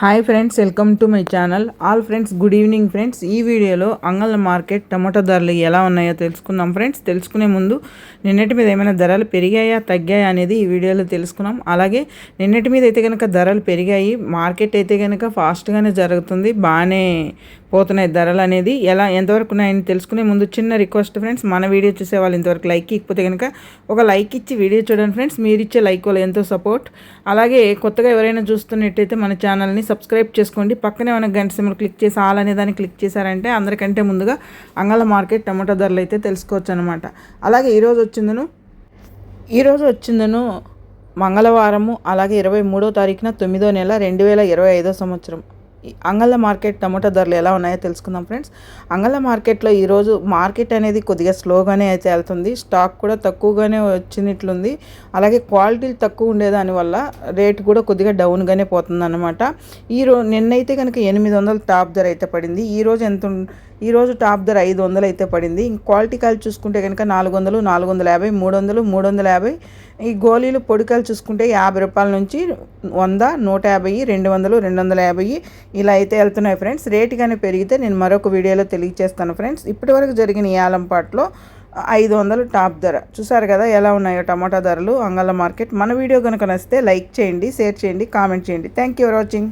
Hi friends welcome to my channel all friends good evening friends ఈ వీడియోలో అంగళ్ళ market tomato ధరలు ఎలా ఉన్నాయో తెలుసుకుందాం ఫ్రెండ్స్ తెలుసుకునే ముందు నిన్నటి మీద ఏమైనా ధరలు పెరిగాయా తగ్గాయా అనేది ఈ వీడియోలో తెలుసుకున్నాం. అలాగే నిన్నటి మీద అయితే కనుక ధరలు పెరిగాయి మార్కెట్ అయితే కనుక ఫాస్ట్గానే జరుగుతుంది బాగానే పోతున్నాయి ధరలు అనేది ఎలా ఎంతవరకు ఉన్నాయని తెలుసుకునే ముందు చిన్న రిక్వెస్ట్ ఫ్రెండ్స్ మన వీడియో చూసే వాళ్ళు ఇంతవరకు లైక్ ఇకపోతే కనుక ఒక లైక్ ఇచ్చి వీడియో చూడండి ఫ్రెండ్స్ మీరు ఇచ్చే లైక్ వల్ల ఎంతో సపోర్ట్ అలాగే కొత్తగా ఎవరైనా చూస్తున్నట్టయితే మన ఛానల్ని సబ్స్క్రైబ్ చేసుకోండి. పక్కనే మన గంట సిమ్లు క్లిక్ చేసి ఆల్ అనే దాన్ని క్లిక్ చేశారంటే అందరికంటే ముందుగా అంగళ మార్కెట్ టమాటో ధరలు అయితే తెలుసుకోవచ్చు అనమాట అలాగే ఈరోజు వచ్చిందను ఈరోజు వచ్చిందను మంగళవారము అలాగే ఇరవై మూడో తారీఖున తొమ్మిదో నెల రెండు వేల ఇరవై ఐదో సంవత్సరం. అంగళ్ళ మార్కెట్ టమాటా ధరలు ఎలా ఉన్నాయో తెలుసుకుందాం ఫ్రెండ్స్. అంగళ్ళ మార్కెట్లో ఈరోజు మార్కెట్ అనేది కొద్దిగా స్లోగానే అయితే వెళ్తుంది. స్టాక్ కూడా తక్కువగానే వచ్చినట్లుంది. అలాగే క్వాలిటీలు తక్కువ ఉండేదాని వల్ల రేట్ కూడా కొద్దిగా డౌన్గానే పోతుంది అనమాట ఈరోజు నిన్నైతే కనుక ఎనిమిది వందల టాప్ ధర అయితే పడింది. ఈరోజు ఎంత ఈరోజు టాప్ ధర ఐదు వందలు అయితే పడింది. క్వాలిటీ కాయలు చూసుకుంటే కనుక నాలుగు వందలు నాలుగు వందల యాభై మూడు వందలు మూడు వందల యాభై. ఈ గోళీలు పొడికాయలు చూసుకుంటే యాభై రూపాయల నుంచి వంద నూట యాభై రెండు వందలు రెండు వందల యాభై. ఇలా అయితే వెళ్తున్నాయి ఫ్రెండ్స్. రేట్ కానీ పెరిగితే నేను మరొక వీడియోలో తెలియజేస్తాను ఫ్రెండ్స్. ఇప్పటివరకు జరిగిన ఈ ఆలంపాట్లో ఐదు వందలు టాప్ ధర. చూసారు కదా ఎలా ఉన్నాయో టమాటా ధరలు అంగళ మార్కెట్. మన వీడియో కనుక నచ్చితే లైక్ చేయండి షేర్ చేయండి కామెంట్ చేయండి. Thank you for watching